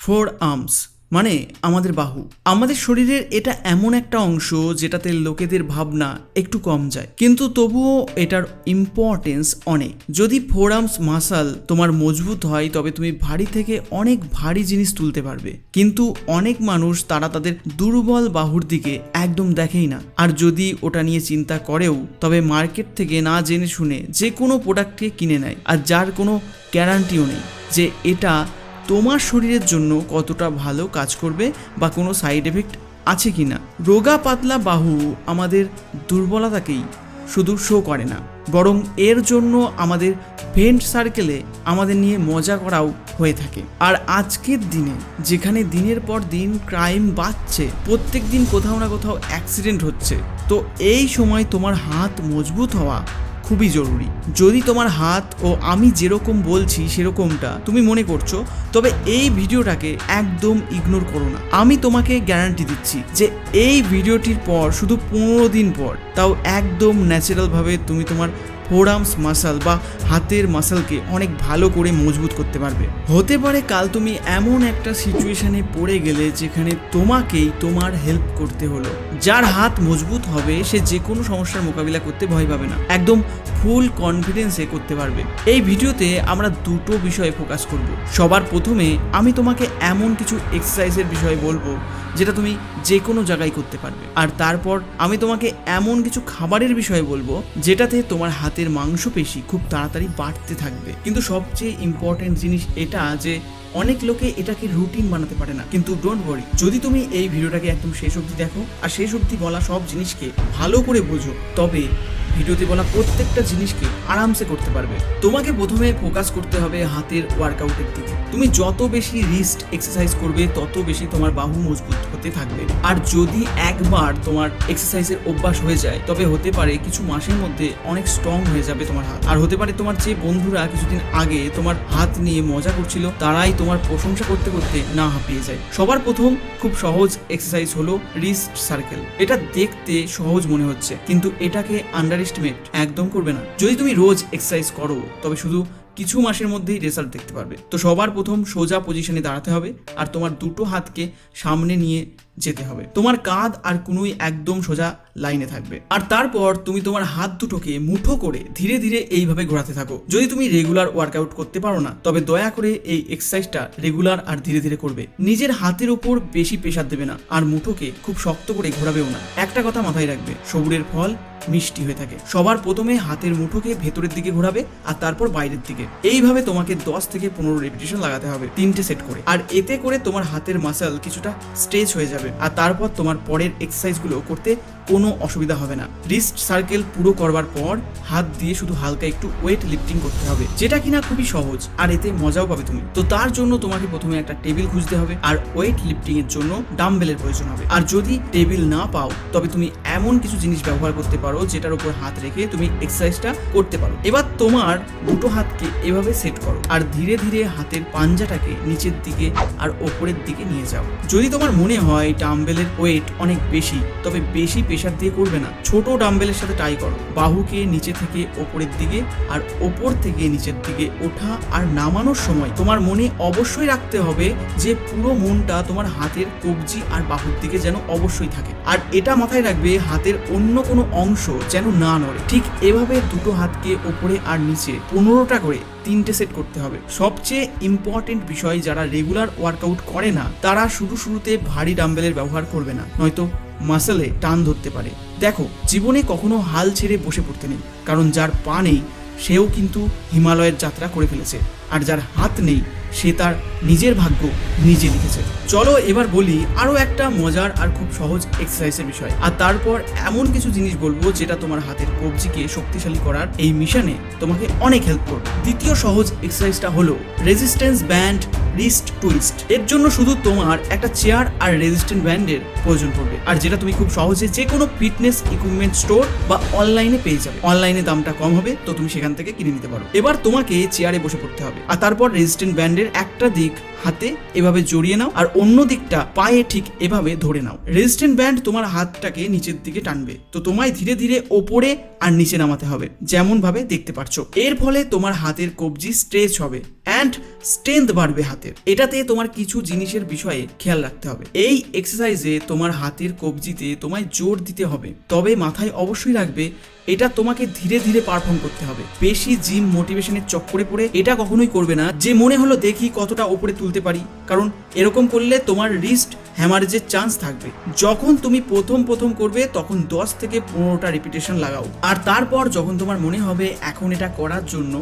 Four arms মানে আমাদের বাহু। আমাদের শরীরের এটা এমন একটা অংশ যেটাতে লোকেদের ভাবনা একটু কম যায়। কিন্তু তবুও এটার ইম্পর্টেন্স অনেক। যদি ফোর আর্মস মাসাল তোমার মজবুত হয়, তবে তুমি ভারী থেকে অনেক ভারী জিনিস তুলতে পারবে। কিন্তু অনেক মানুষ তারা তাদের দুর্বল বাহুর দিকে একদম দেখেই না। আর যদি ওটা নিয়ে চিন্তা করেও, তবে মার্কেট থেকে না জেনে শুনে যে কোনো প্রোডাক্টকে কিনে নেয়। আর যার কোনো গ্যারান্টিও নেই যে এটা তোমার শরীরের জন্য কতটা ভালো কাজ করবে বা কোনো সাইড এফেক্ট আছে কি না রোগা পাতলা বাহু আমাদের দুর্বলতাকেই শুধু শো করে না, বরং এর জন্য আমাদের ফ্রেন্ড সার্কেলে আমাদের নিয়ে মজা করাও হয়ে থাকে। আর আজকের দিনে, যেখানে দিনের পর দিন ক্রাইম বাড়ছে প্রত্যেক দিন কোথাও না কোথাও অ্যাক্সিডেন্ট হচ্ছে, তো এই সময় তোমার হাত মজবুত হওয়া খুবই জরুরি। যদি তোমার হাত ও আমি যেরকম বলছি সেরকমটা তুমি মনে করছ, তবে এই ভিডিওটাকে একদম ইগনোর করো না। আমি তোমাকে গ্যারান্টি দিচ্ছি যে এই ভিডিওটির পর, শুধু পনেরো দিন পর, তাও একদম ন্যাচারালভাবে তুমি তোমার ফোরামস মাসাল বা হাতের মাসালকে অনেক ভালো করে মজবুত করতে পারবে। হতে পারে কাল তুমি এমন একটা সিচুয়েশনে পড়ে গেলে যেখানে তোমাকেই তোমার হেল্প করতে হলো। যার হাত মজবুত হবে, সে যে কোনো সমস্যার মোকাবিলা করতে ভয় পাবে না। একদম ফুল কনফিডেন্সে করতে পারবে। এই ভিডিওতে আমরা দুটো বিষয়ে ফোকাস করব। সবার প্রথমে আমি তোমাকে এমন কিছু এক্সারসাইজের বিষয়ে বলব যেটা তুমি যে কোনো জায়গায় করতে পারবে। আর তারপর আমি তোমাকে এমন কিছু খাবারের বিষয়ে বলব, যেটাতে তোমার হাতের মাংসপেশি খুব তাড়াতাড়ি বাড়তে থাকবে। কিন্তু সবচেয়ে ইম্পর্টেন্ট জিনিস এটা যে, অনেক লোকে এটাকে রুটিন বানাতে পারে না। কিন্তু ডোন্ট ওয়ারি যদি তুমি এই ভিডিওটাকে একদম শেষ অবধি দেখো, আর শেষ অবধি বলা সব জিনিসকে ভালো করে বোঝো, তবে ভিডিওতে বলা প্রত্যেকটা জিনিসকে আরামসে করতে পারবে। তোমাকে প্রথমে ফোকাস করতে হবে হাতের ওয়ার্কআউটের দিকে। তুমি যত বেশি রিস্ট এক্সারসাইজ করবে, তত বেশি তোমার বাহু মজবুত হতে থাকবে। আর যদি একবার তোমার এক্সারসাইজের অভ্যাস হয়ে যায়, তবে হতে পারে কিছু মাসের মধ্যে অনেক স্ট্রং হয়ে যাবে তোমার হাত। আর হতে পারে তোমার যে বন্ধুরা কিছুদিন আগে তোমার হাত নিয়ে মজা করছিল, তারাই তোমার প্রশংসা করতে করতে না হাঁপিয়ে যায়। সবার প্রথম খুব সহজ এক্সারসাইজ হলো রিস্ট সার্কেল এটা দেখতে সহজ মনে হচ্ছে, কিন্তু এটাকে আন্ডার এস্টিমেট একদম করবে না। যদি তুমি রোজ এক্সারসাইজ করো, তবে শুধু কিছু মাসের মধ্যেই রেজাল্ট দেখতে পারবে। তো সবার প্রথম সোজা পজিশনে দাঁড়াতে হবে আর তোমার দুটো হাতকে সামনে নিয়ে যেতে হবে। তোমার কাঁধ আর কুনুই একদম সোজা লাইনে থাকবে। আর তারপর তুমি তোমার হাত দুটোকে মুঠো করে ধীরে ধীরে এইভাবে ঘোরাতে থাকো। যদি তুমি রেগুলার ওয়ার্কআউট করতে পারো না, তবে দয়া করে এই এক্সারসাইজটা রেগুলার আর ধীরে ধীরে করবে। নিজের হাতের উপর বেশি প্রেশার দেবে না, আর মুঠোকে খুব শক্ত করে ঘোরাবেও না। একটা কথা মাথায় রাখবে, সবুরের ফল মিষ্টি হয়ে থাকে। সবার প্রথমে হাতের মুঠোকে ভেতরের দিকে ঘোরাবে, আর তারপর বাইরের দিকে। এইভাবে তোমাকে দশ থেকে পনেরো রেপিটেশন লাগাতে হবে, তিনটে সেট করে। আর এতে করে তোমার হাতের মাসেল কিছুটা স্ট্রেচ হয়ে যাবে। আর তারপর তোমার পরের এক্সারসাইজগুলো করতে কোনো অসুবিধা হবে না। রিস্ট সার্কেল পুরো করবার পর হাত দিয়ে শুধু হালকা একটু ওয়েট লিফটিং করতে হবে, যেটা কিনা খুবই সহজ, আর এতে মজাও পাবে তুমি। তো তার জন্য তোমাকে প্রথমে একটা টেবিল খুঁজতে হবে, আর ওয়েট লিফটিং এর জন্য ডাম্বেলের প্রয়োজন হবে। আর যদি টেবিল না পাও, তবে তুমি এমন কিছু জিনিস ব্যবহার করতে পারো, যেটার উপর হাত রেখে তুমি এক্সারসাইজটা করতে পারো। এবার তোমার দুটো হাতকে এভাবে সেট করো, আর ধীরে ধীরে হাতের পাঞ্জাটাকে নিচের দিকে আর ওপরের দিকে নিয়ে যাও। যদি তোমার মনে হয় ডাম্বেলের ওয়েট অনেক বেশি, তবে বেশি প্রেশার দিয়ে করবে না। ছোট ডাম্বেলের সাথে ট্রাই করো। বাহুকে নিচে থেকে ওপরের দিকে আর ওপর থেকে নিচের দিকে ওঠা আর নামানোর সময় তোমার মনে অবশ্যই রাখতে হবে যে পুরো মনটা তোমার হাতের কবজি আর বাহুর দিকে যেন অবশ্যই থাকে। আর এটা মাথায় রাখবে হাতের অন্য কোনো অংশ যেন না নড়ে। ঠিক এভাবে দুটো হাতকে ওপরে আর নিচে পনেরোটা করে তিনটে সেট করতে হবে। সবচেয়ে ইম্পর্টেন্ট বিষয় যারা রেগুলার ওয়ার্কআউট করে না, তারা শুরু শুরুতে ভারী ডাম্বেলের ব্যবহার করবে না। নয়তো মাসেলে টান ধরতে পারে। দেখো, জীবনে কখনো হাল ছেড়ে বসে পড়তে নেই, কারণ যার পা নেই, সেও কিন্তু হিমালয়ের যাত্রা করে ফেলেছে। আর যার হাত নেই সে তার নিজের ভাগ্য নিজে লিখেছে। চলো এবার বলি আরও একটা মজার আর খুব সহজ এক্সারসাইজের বিষয়। আর তারপর এমন কিছু জিনিস বলব যেটা তোমার হাতের কবজিকে শক্তিশালী করার এই মিশনে তোমাকে অনেক হেল্প করবে। দ্বিতীয় সহজ এক্সারসাইজটা হলো রেজিস্ট্যান্স ব্যান্ড রিস্ট টুইস্ট এর জন্য শুধু তোমার একটা চেয়ার আর রেজিস্ট্যান্ট ব্যান্ডের প্রয়োজন পড়বে। আর যেটা তুমি খুব সহজে যে কোনো ফিটনেস ইকুইপমেন্ট স্টোর বা অনলাইনে পেয়ে যাবে। অনলাইনে দামটা কম হবে, তো তুমি সেখান থেকে কিনে নিতে পারো। এবার তোমাকে চেয়ারে বসে পড়তে হবে। আর তারপর রেজিস্ট্যান্ট ব্যান্ডের একটা দিক হাতে এভাবে জড়িয়ে নাও আর অন্য দিকটা পায়ে ঠিক এভাবে ধরে নাও। রেজিস্ট্যান্ট ব্যান্ড তোমার হাতটাকে নিচের দিকে টানবে। তো তোমায় ধীরে ধীরে ওপরে আর নিচে নামাতে হবে যেমন ভাবে দেখতে পাচ্ছ এর ফলে তোমার হাতের কবজি স্ট্রেচ হবে। অ্যান্ড স্ট্রেংথ বাড়বে হাতের। এটাতে তোমার কিছু জিনিসের বিষয়ে খেয়াল রাখতে হবে। এই এক্সারসাইজে তোমার হাতের কবজিতে তোমায় জোর দিতে হবে। তবে মাথায় অবশ্যই রাখবে, এটা তোমাকে ধীরে ধীরে পারফর্ম করতে হবে। বেশি জিম মোটিভেশনের চক্করে পড়ে এটা কখনোই করবে না। যে মনে হলো দেখি কতটা ওপরে তুলতে পারি, কারণ এরকম করলে তোমার রিস্ট হ্যামারেজের চান্স থাকবে। যখন তুমি প্রথম প্রথম করবে, তখন দশ থেকে পনেরোটা রিপিটেশন লাগাও। আর তারপর যখন তোমার মনে হবে এখন এটা করার জন্য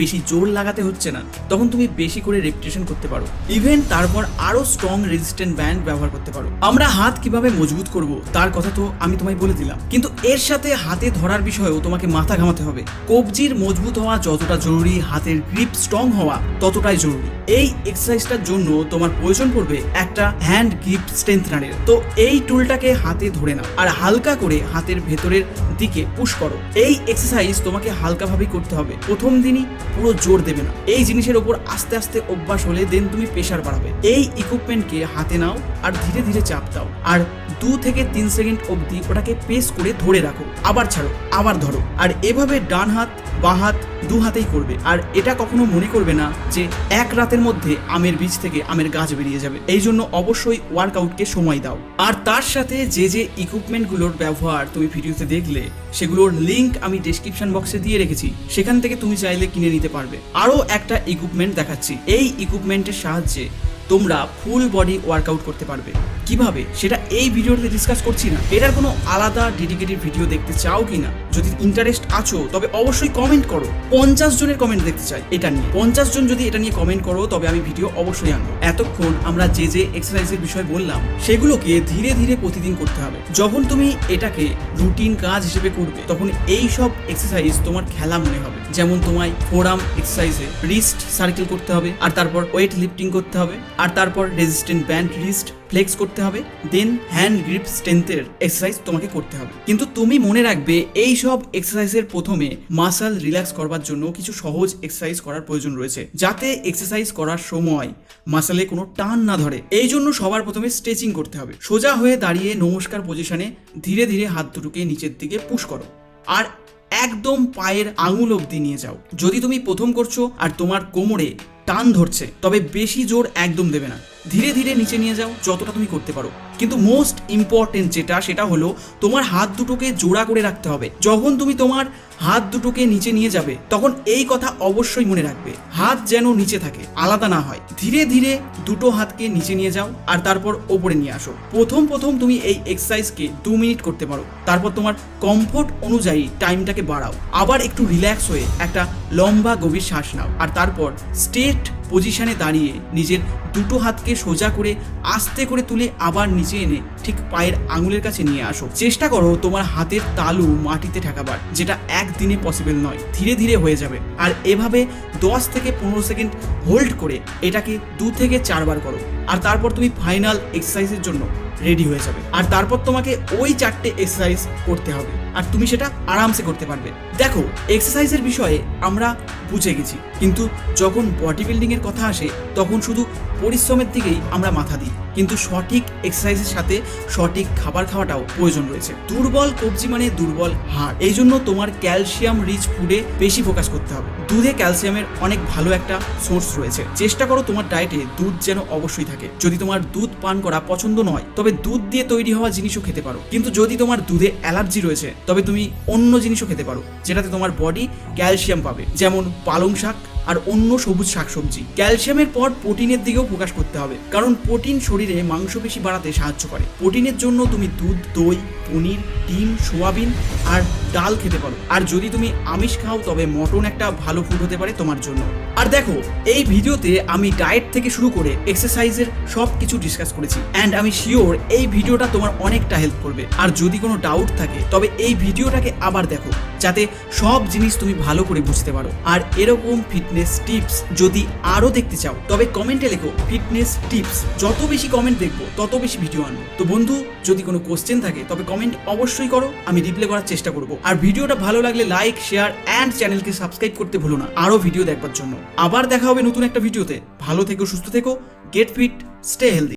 বেশি জোর লাগাতে হচ্ছে না, তখন তুমি বেশি করে রেপিটেশন করতে পারো। ইভেন তারপর আরও স্ট্রং রেজিস্ট্যান্ট ব্যান্ড ব্যবহার করতে পারো। আমরা হাত কীভাবে মজবুত করব, তার কথা তো আমি তোমায় বলে দিলাম। কিন্তু এর সাথে হাতে ধরার বিষয়েও তোমাকে মাথা ঘামাতে হবে। কবজির মজবুত হওয়া যতটা জরুরি, হাতের গ্রিপ স্ট্রং হওয়া ততটাই জরুরি। এই এক্সারসাইজটার জন্য তোমার প্রয়োজন পড়বে একটা হ্যান্ড গ্রিপ স্ট্রেংথনারের তো এই টুলটাকে হাতে ধরে নাও, আর হালকা করে হাতের ভেতরের দিকে পুশ করো। এই এক্সারসাইজ তোমাকে হালকাভাবেই করতে হবে। প্রথম দিনই পুরো জোর দেবে না। এই জিনিসের ওপর আস্তে আস্তে অভ্যাস হলে দেন তুমি প্রেশার বাড়াবে। এই ইকুইপমেন্টকে হাতে নাও আর ধীরে ধীরে চাপ দাও। আর দু থেকে তিন সেকেন্ড অবধি ওটাকে পেস করে ধরে রাখো। আবার ছাড়ো, আবার ধরো। আর এভাবে ডান হাত, বা হাত দু হাতেই করবে। আর এটা কখনো মনে করবে না যে এক রাতের মধ্যে আমের বীজ থেকে আমের গাছ বেরিয়ে যাবে। এই জন্য অবশ্যই ওয়ার্কআউটকে সময় দাও। আর তার সাথে যে যে ইকুইপমেন্টগুলোর ব্যবহার তুমি ভিডিওতে দেখলে, সেগুলোর লিংক আমি ডেসক্রিপশন বক্সে দিয়ে রেখেছি। সেখান থেকে তুমি চাইলে কিনে নিতে পারবে। আরও একটা ইকুইপমেন্ট দেখাচ্ছি। এই ইকুইপমেন্টের সাহায্যে তোমরা ফুল বডি ওয়ার্কআউট করতে পারবে। কীভাবে সেটা এই ভিডিওতে ডিসকাস করছি না। এটার কোনো আলাদা ডেডিকেটেড ভিডিও দেখতে চাও কি না যদি ইন্টারেস্ট আছো, তবে অবশ্যই কমেন্ট করো। পঞ্চাশ জনের কমেন্ট দেখতে চাই এটা নিয়ে। পঞ্চাশ জন যদি এটা নিয়ে কমেন্ট করো, তবে আমি ভিডিও অবশ্যই আনব। এতক্ষণ আমরা যে যে এক্সারসাইজের বিষয় বললাম, সেগুলোকে ধীরে ধীরে প্রতিদিন করতে হবে। যখন তুমি এটাকে রুটিন কাজ হিসেবে করবে, তখন এই সব এক্সারসাইজ তোমার খেলা মনে হবে। যেমন তোমায় ফোরাম এক্সারসাইজে রিস্ট সার্কেল করতে হবে, আর তারপর ওয়েট লিফটিং করতে হবে, আর তারপর রেজিস্ট্যান্ট ব্যান্ড রিস্ট ফ্লেক্স করতে হবে দেন হ্যান্ড গ্রিপ স্ট্রেংথের এক্সারসাইজ তোমাকে করতে হবে। কিন্তু তুমি মনে রাখবে, এই সব এক্সারসাইজের প্রথমে মাসাল রিল্যাক্স করবার জন্য কিছু সহজ এক্সারসাইজ করার প্রয়োজন রয়েছে। যাতে এক্সারসাইজ করার সময় মাসালে কোনো টান না ধরে। এই জন্য সবার প্রথমে স্ট্রেচিং করতে হবে। সোজা হয়ে দাঁড়িয়ে নমস্কার পজিশনে ধীরে ধীরে হাত দুটোকে নিচের দিকে পুশ করো। আর একদম পায়ের আঙুল অবধি নিয়ে যাও। যদি তুমি প্রথম করছ আর তোমার কোমরে টান ধরছে, তবে বেশি জোর একদম দেবে না। ধীরে ধীরে নিচে নিয়ে যাও যতটা তুমি করতে পারো। কিন্তু মোস্ট ইম্পর্টেন্ট যেটা, সেটা হলো তোমার হাত দুটোকে জোড়া করে রাখতে হবে। যখন তুমি তোমার হাত দুটোকে নিচে নিয়ে যাবে, তখন এই কথা অবশ্যই মনে রাখবে। হাত যেন নিচে থাকে, আলাদা না হয়। ধীরে ধীরে দুটো হাতকে নিচে নিয়ে যাও আর তারপর ওপরে নিয়ে আসো। প্রথম প্রথম তুমি এই এক্সারসাইজকে দু মিনিট করতে পারো। তারপর তোমার কমফোর্ট অনুযায়ী টাইমটাকে বাড়াও। আবার একটু রিল্যাক্স হয়ে একটা লম্বা গভীর শ্বাস নাও। আর তারপর স্টেট পজিশনে দাঁড়িয়ে নিজের দুটো হাতকে সোজা করে আস্তে করে তুলে আবার নিচে এনে ঠিক পায়ের আঙুলের কাছে নিয়ে আসো। চেষ্টা করো তোমার হাতের তালু মাটিতে ঠেকাবার, যেটা একদিনে পসিবল নয়। ধীরে ধীরে হয়ে যাবে। আর এভাবে দশ থেকে পনেরো সেকেন্ড হোল্ড করে এটাকে দু থেকে চারবার করো। আর তারপর তুমি ফাইনাল এক্সারসাইজের জন্য রেডি হয়ে যাবে। আর তারপর তোমাকে ওই চারটে এক্সারসাইজ করতে হবে। আর তুমি সেটা আরামসে করতে পারবে। দেখো এক্সারসাইজের বিষয়ে আমরা বুঝে গেছি। কিন্তু যখন বডি বিল্ডিং এর কথা আসে, তখন শুধু পরিশ্রমের দিকেই আমরা মাথা দিই। কিন্তু সঠিক এক্সারসাইজের সাথে সঠিক খাবার খাওয়াটাও প্রয়োজন রয়েছে। দুর্বল কবজি মানে দুর্বল হাড়। এই জন্য তোমার ক্যালসিয়াম রিচ ফুডে বেশি ফোকাস করতে হবে। দুধে ক্যালসিয়ামের অনেক ভালো একটা সোর্স রয়েছে। চেষ্টা করো তোমার ডায়েটে দুধ যেন অবশ্যই থাকে। যদি তোমার দুধ পান করা পছন্দ নয়, তবে দুধ দিয়ে তৈরি হওয়া জিনিসও খেতে পারো। কিন্তু যদি তোমার দুধে অ্যালার্জি রয়েছে, তবে তুমি অন্য জিনিসও খেতে পারো, যেটাতে তোমার বডি ক্যালসিয়াম পাবে। যেমন পালং শাক আর অন্য সবুজ শাকসবজি। ক্যালসিয়ামের পর প্রোটিনের দিকেও প্রকাশ করতে হবে, কারণ প্রোটিন শরীরে মাংসপেশি বাড়াতে সাহায্য করে। প্রোটিনের জন্য তুমি দুধ, দই পনির, ডিম, সোয়াবিন আর ডাল খেতে পারো। আর যদি তুমি আমিষ খাও, তবে মটন একটা ভালো ফুড হতে পারে তোমার জন্য। আর দেখো, এই ভিডিওতে আমি ডায়েট থেকে শুরু করে এক্সারসাইজের সব কিছু ডিসকাস করেছি। অ্যান্ড আমি শিওর এই ভিডিওটা তোমার অনেকটা হেল্প করবে। আর যদি কোনো ডাউট থাকে, তবে এই ভিডিওটাকে আবার দেখো, যাতে সব জিনিস তুমি ভালো করে বুঝতে পারো। আর এরকম ফিটনেস টিপস যদি আরও দেখতে চাও, তবে কমেন্টে লেখো ফিটনেস টিপস যত বেশি কমেন্ট দেখব, তত বেশি ভিডিও আনব। তো বন্ধু, যদি কোনো কোশ্চেন থাকে, তবে কমেন্ট অবশ্যই করো, আমি রিপ্লাই করার চেষ্টা করব। আর ভিডিওটা ভালো লাগলে লাইক শেয়ার অ্যান্ড চ্যানেলকে সাবস্ক্রাইব করতে ভুলো না। আরও ভিডিও দেখবার জন্য। আবার দেখা হবে নতুন একটা ভিডিওতে। ভালো থেকো, সুস্থ থেকো গেট ফিট স্টে হেলদি